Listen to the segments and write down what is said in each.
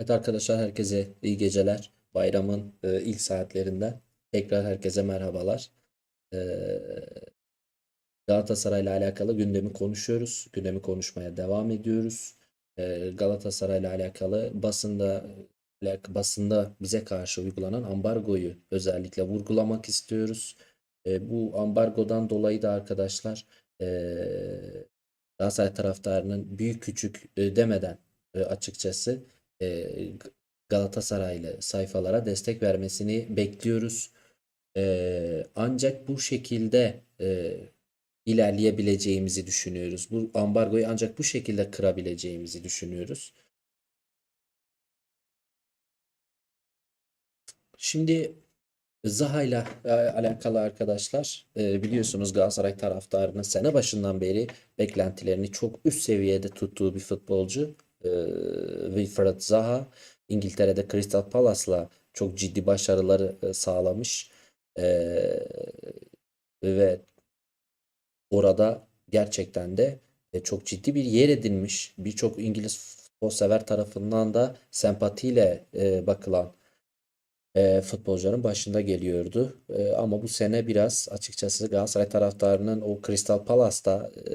Evet arkadaşlar herkese iyi geceler. Bayramın e, ilk saatlerinden tekrar herkese merhabalar. E, Galatasaray'la alakalı gündemi konuşuyoruz. Gündemi konuşmaya devam ediyoruz. E, Galatasaray'la alakalı basında basında bize karşı uygulanan ambargoyu özellikle vurgulamak istiyoruz. E, bu ambargodan dolayı da arkadaşlar e, Galatasaray taraftarının büyük küçük e, demeden e, açıkçası e, Galatasaraylı sayfalara destek vermesini bekliyoruz. E, ancak bu şekilde e, ilerleyebileceğimizi düşünüyoruz. Bu ambargoyu ancak bu şekilde kırabileceğimizi düşünüyoruz. Şimdi Zaha'yla e, alakalı arkadaşlar biliyorsunuz Galatasaray taraftarının sene başından beri beklentilerini çok üst seviyede tuttuğu bir futbolcu. Wilfried Zaha İngiltere'de Crystal Palace'la çok ciddi başarıları sağlamış. Ve orada gerçekten de e, çok ciddi bir yer edinmiş. Birçok İngiliz futbol sever tarafından da sempatiyle bakılan e, futbolcuların başında geliyordu. E, ama bu sene biraz açıkçası Galatasaray taraftarının o Crystal Palace'ta e,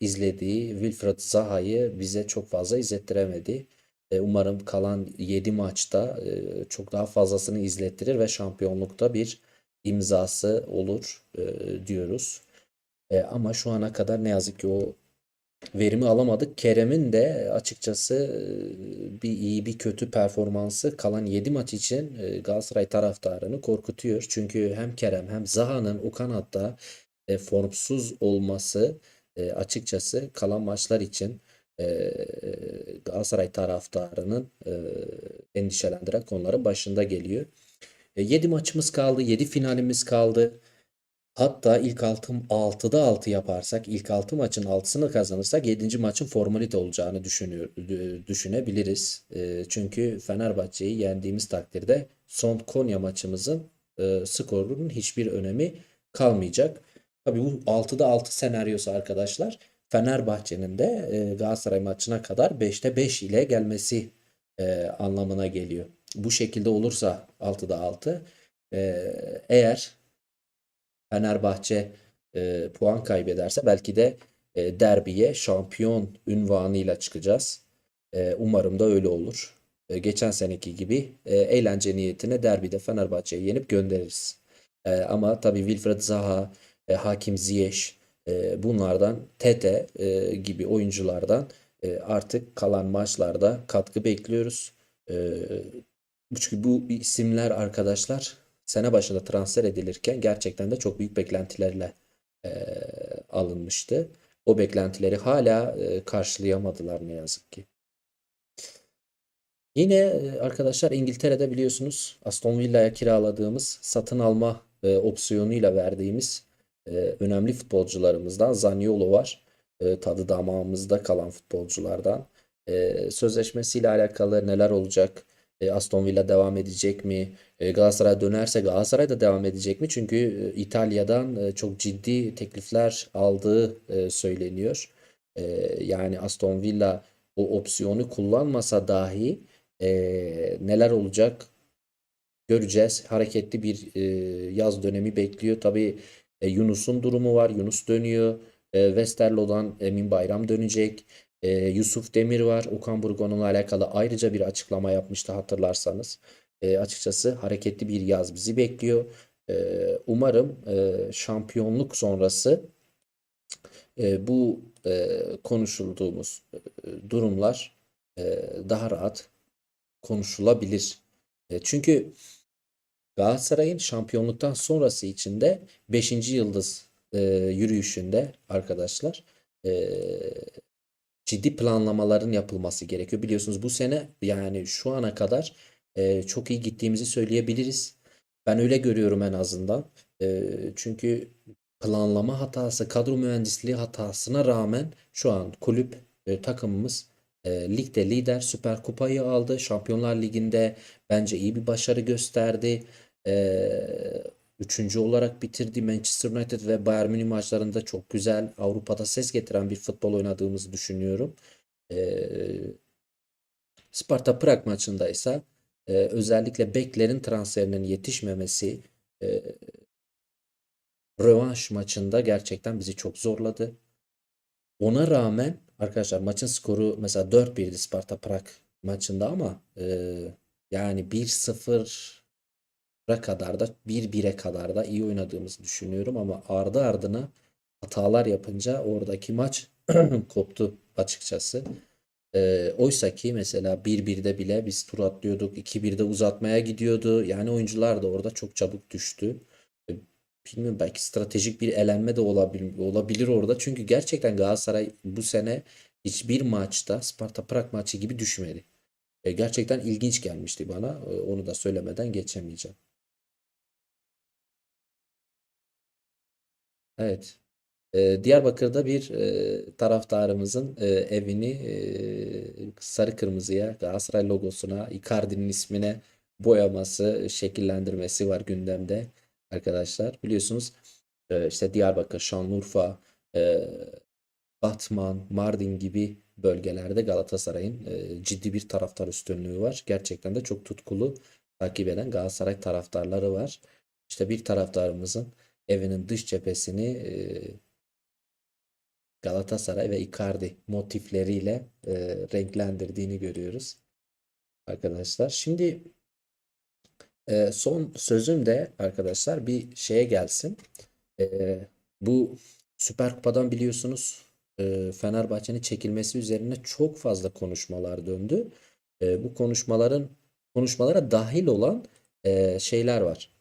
izlediği Wilfried Zaha'yı bize çok fazla izlettiremedi. E, umarım kalan 7 maçta e, çok daha fazlasını izlettirir ve şampiyonlukta bir imzası olur e, diyoruz. E, ama şu ana kadar ne yazık ki o verimi alamadık. Kerem'in de açıkçası e, bir iyi bir kötü performansı kalan 7 maç için e, Galatasaray taraftarını korkutuyor. Çünkü hem Kerem hem Zaha'nın o kanatta e, formsuz olması açıkçası kalan maçlar için Galatasaray taraftarının endişelendiren konuların başında geliyor. E, 7 maçımız kaldı, 7 finalimiz kaldı. Hatta ilk altı 6'da 6 yaparsak, ilk 6 maçın 6'sını kazanırsak 7. maçın formalite olacağını düşünüyor, dü- düşünebiliriz. E, çünkü Fenerbahçe'yi yendiğimiz takdirde son Konya maçımızın e, skorunun hiçbir önemi kalmayacak. Tabii bu 6'da 6 senaryosu arkadaşlar Fenerbahçe'nin de e, Galatasaray maçına kadar 5'te 5 ile gelmesi e, anlamına geliyor. Bu şekilde olursa 6'da 6 e, eğer Fenerbahçe e, puan kaybederse belki de e, derbiye şampiyon unvanıyla çıkacağız. E, umarım da öyle olur. E, geçen seneki gibi e, eğlence niyetine derbide Fenerbahçe'yi yenip göndeririz. E, ama tabii Wilfried Zaha, e, Hakim Ziyech e, bunlardan Tete e, gibi oyunculardan e, artık kalan maçlarda katkı bekliyoruz. E, çünkü bu isimler arkadaşlar sene başında transfer edilirken gerçekten de çok büyük beklentilerle e, alınmıştı. O beklentileri hala e, karşılayamadılar ne yazık ki. Yine arkadaşlar İngiltere'de biliyorsunuz Aston Villa'ya kiraladığımız satın alma e, opsiyonuyla verdiğimiz e, önemli futbolcularımızdan Zaniolo var. E, tadı damağımızda kalan futbolculardan. E, sözleşmesiyle alakalı neler olacak? E, Aston Villa devam edecek mi? E, Galatasaray dönerse Galatasaray da devam edecek mi? Çünkü e, İtalya'dan çok ciddi teklifler aldığı söyleniyor. Yani Aston Villa o opsiyonu kullanmasa dahi neler olacak göreceğiz. Hareketli bir yaz dönemi bekliyor. Tabii Yunus'un durumu var. Yunus dönüyor. Westerlo'dan Emin Bayram dönecek. E, Yusuf Demir var. Okan Buruk alakalı ayrıca bir açıklama yapmıştı hatırlarsanız. E, açıkçası hareketli bir yaz bizi bekliyor. E, umarım e, şampiyonluk sonrası e, bu e, konuşulduğumuz e, durumlar e, daha rahat konuşulabilir. E, çünkü Galatasaray'ın şampiyonluktan sonrası için de 5. yıldız e, yürüyüşünde arkadaşlar e, ciddi planlamaların yapılması gerekiyor. Biliyorsunuz bu sene yani şu ana kadar e, çok iyi gittiğimizi söyleyebiliriz. Ben öyle görüyorum en azından. E, çünkü planlama hatası, kadro mühendisliği hatasına rağmen şu an kulüp e, takımımız e, ligde lider, Süper Kupayı aldı. Şampiyonlar Ligi'nde bence iyi bir başarı gösterdi. E, üçüncü olarak bitirdi. Manchester United ve Bayern Münih maçlarında çok güzel Avrupa'da ses getiren bir futbol oynadığımızı düşünüyorum. E, Sparta Prag maçında ise e, özellikle beklerin transferinin yetişmemesi e, rövanş maçında gerçekten bizi çok zorladı. Ona rağmen arkadaşlar maçın skoru mesela 4-1'di Sparta Prag maçında ama e, yani 1-0'a kadar da 1-1'e kadar da iyi oynadığımızı düşünüyorum ama ardı ardına hatalar yapınca oradaki maç koptu açıkçası. E, oysa ki mesela 1-1'de bile biz tur atlıyorduk. 2-1'de uzatmaya gidiyordu. Yani oyuncular da orada çok çabuk düştü. E, bilmiyorum belki stratejik bir elenme de olabilir, olabilir orada. Çünkü gerçekten Galatasaray bu sene hiçbir maçta Sparta Prag maçı gibi düşmedi. E, gerçekten ilginç gelmişti bana. E, onu da söylemeden geçemeyeceğim. Evet. E, Diyarbakır'da bir e, taraftarımızın e, evini e, sarı kırmızıya, Galatasaray logosuna, Icardi'nin ismine boyaması, şekillendirmesi var gündemde arkadaşlar. Biliyorsunuz e, işte Diyarbakır, Şanlıurfa, e, Batman, Mardin gibi bölgelerde Galatasaray'ın e, ciddi bir taraftar üstünlüğü var. Gerçekten de çok tutkulu takip eden Galatasaray taraftarları var. İşte bir taraftarımızın evinin dış cephesini Galatasaray ve Icardi motifleriyle renklendirdiğini görüyoruz arkadaşlar. Şimdi son sözüm de arkadaşlar bir şeye gelsin. Bu Süper Kupa'dan biliyorsunuz Fenerbahçe'nin çekilmesi üzerine çok fazla konuşmalar döndü. Bu konuşmaların konuşmalara dahil olan şeyler var.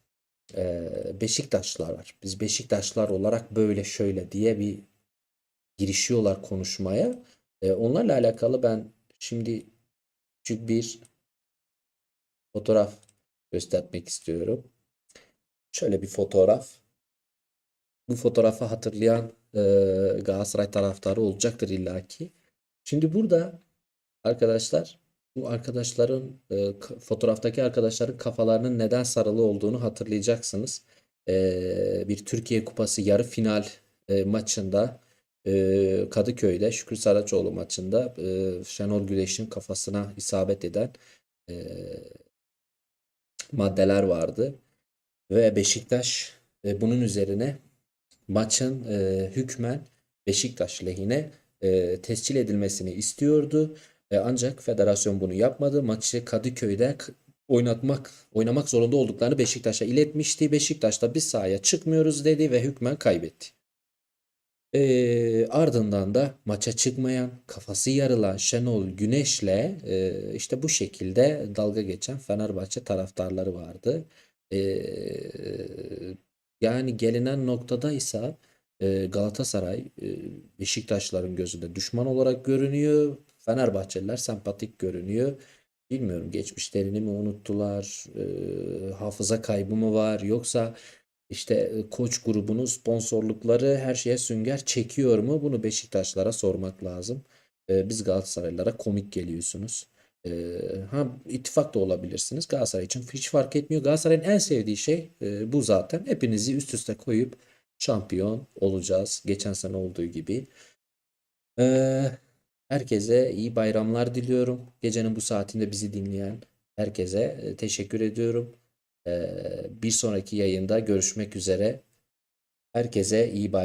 E, Beşiktaşlılar var. Biz Beşiktaşlar olarak böyle şöyle diye bir girişiyorlar konuşmaya. E, onlarla alakalı ben şimdi küçük bir fotoğraf göstermek istiyorum. Şöyle bir fotoğraf. Bu fotoğrafı hatırlayan e, Galatasaray taraftarı olacaktır illaki. Şimdi burada arkadaşlar bu arkadaşların e, fotoğraftaki arkadaşların kafalarının neden sarılı olduğunu hatırlayacaksınız. E, bir Türkiye Kupası yarı final e, maçında e, Kadıköy'de Şükrü Saraçoğlu maçında e, Şenol Güneş'in kafasına isabet eden e, maddeler vardı. Ve Beşiktaş e, bunun üzerine maçın e, hükmen Beşiktaş lehine e, tescil edilmesini istiyordu. E, ancak federasyon bunu yapmadı. Maçı Kadıköy'de oynatmak oynamak zorunda olduklarını Beşiktaş'a iletmişti. Beşiktaş da biz sahaya çıkmıyoruz dedi ve hükmen kaybetti. E, ardından da maça çıkmayan, kafası yarılan Şenol Güneş'le e, işte bu şekilde dalga geçen Fenerbahçe taraftarları vardı. E, yani gelinen noktada ise e, Galatasaray e, Beşiktaşların gözünde düşman olarak görünüyor. Fenerbahçeliler sempatik görünüyor. Bilmiyorum geçmişlerini mi unuttular, e, hafıza kaybı mı var yoksa işte e, koç grubunun sponsorlukları her şeye sünger çekiyor mu? Bunu Beşiktaşlara sormak lazım. E, biz Galatasaraylılara komik geliyorsunuz. E, ha ittifak da olabilirsiniz. Galatasaray için hiç fark etmiyor. Galatasaray'ın en sevdiği şey e, bu zaten. Hepinizi üst üste koyup şampiyon olacağız. Geçen sene olduğu gibi. E, herkese iyi bayramlar diliyorum. Gecenin bu saatinde bizi dinleyen herkese e, teşekkür ediyorum. E, bir sonraki yayında görüşmek üzere. Herkese iyi bayramlar.